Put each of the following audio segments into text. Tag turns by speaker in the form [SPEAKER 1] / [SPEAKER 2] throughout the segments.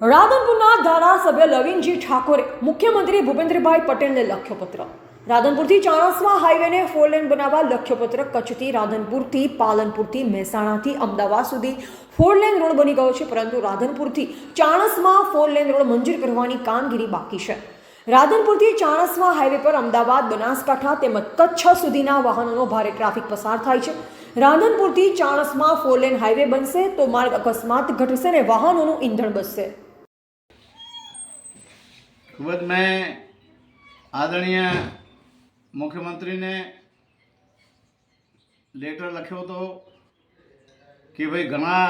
[SPEAKER 1] રાધનપુરના ધારાસભ્ય લવિનજી ઠાકોરે મુખ્યમંત્રી ભૂપેન્દ્રભાઈ પટેલને લખ્યો પત્ર રાધનપુરથી ચાણસ્મા હાઈવેને ફોર લેન બનાવવા લખ્યો પત્ર કચ્છથી રાધનપુરથી, પાલનપુરથી, મહેસાણાથી, અમદાવાદ સુધી ફોર લેન રોડ બની ગયો છે, પરંતુ રાધનપુરથી ચાણસ્મા ફોર લેન રોડ મંજૂર કરવાની કામગીરી બાકી છે. રાધનપુરથી ચાણસ્મા હાઈવે પર અમદાવાદ, બનાસકાંઠા તેમજ કચ્છ સુધીના વાહનોનો ભારે ટ્રાફિક પસાર થાય છે. રાધનપુરથી ચાણસ્મા ફોર લેન હાઈવે બનશે તો માર્ગ અકસ્માત ઘટશે અને વાહનોનું ઈંધણ બચશે.
[SPEAKER 2] ખૂબ જ મેં આદરણીય મુખ્યમંત્રીને લેટર લખ્યો હતો કે ભાઈ ઘણા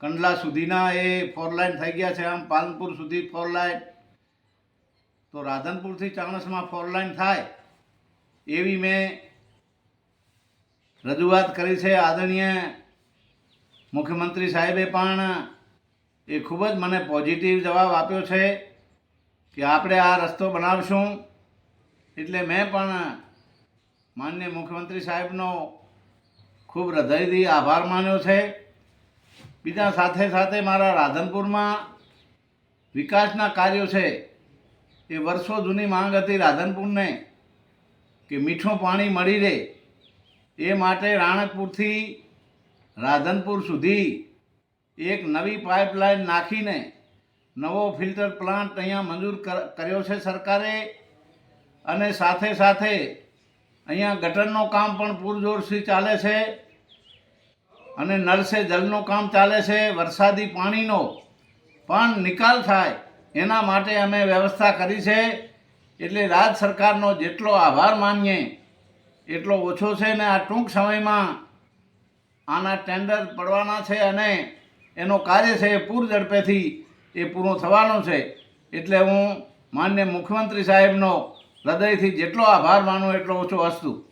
[SPEAKER 2] કંડલા સુધીના એ ફોર લાઇન થઈ ગયા છે. આમ પાલનપુર સુધી ફોર લાઈન તો રાધનપુરથી ચાણસમાં ફોર લાઈન થાય એવી મેં રજૂઆત કરી છે. આદરણીય મુખ્યમંત્રી સાહેબે પણ એ ખૂબ જ મને પોઝિટિવ જવાબ આપ્યો છે. કે આપણે આ રસ્તો બનાવશું એટલે મેં પણ માન્ય મુખ્યમંત્રી સાહેબનો ખૂબ હૃદયથી આભાર માન્યો છે. બીજા સાથે સાથે મારા રાધનપુરમાં વિકાસના કાર્યો છે. એ વર્ષો જૂની માંગ હતી રાધનપુરને કે મીઠું પાણી મળી રહે. એ માટે રાણકપુરથી રાધનપુર સુધી એક નવી પાઇપલાઇન નાખીને નવો ફિલ્ટર પ્લાન્ટ અહીંયા મંજૂર કર- કર્યો છે સરકારે અને સાથે સાથે અહીંયા ગટરનું કામ પણ પૂરજોરથી ચાલે છે અને નળ સે જલનું કામ ચાલે છે, વરસાદી પાણીનો પણ નિકાલ થાય એના માટે અમે વ્યવસ્થા કરી છે. એટલે રાજ્ય સરકારનો જેટલો આભાર માનીએ એટલો ઓછો છે ને આ ટૂંક સમયમાં આના ટેન્ડર પડવાના છે અને એનો કાર્ય છે એ પૂર ઝડપેથી એ પૂરું થવાનું છે. એટલે હું માન્ય મુખ્યમંત્રી સાહેબનો હૃદયથી જેટલો આભાર માનું એટલો ઓછો હસતું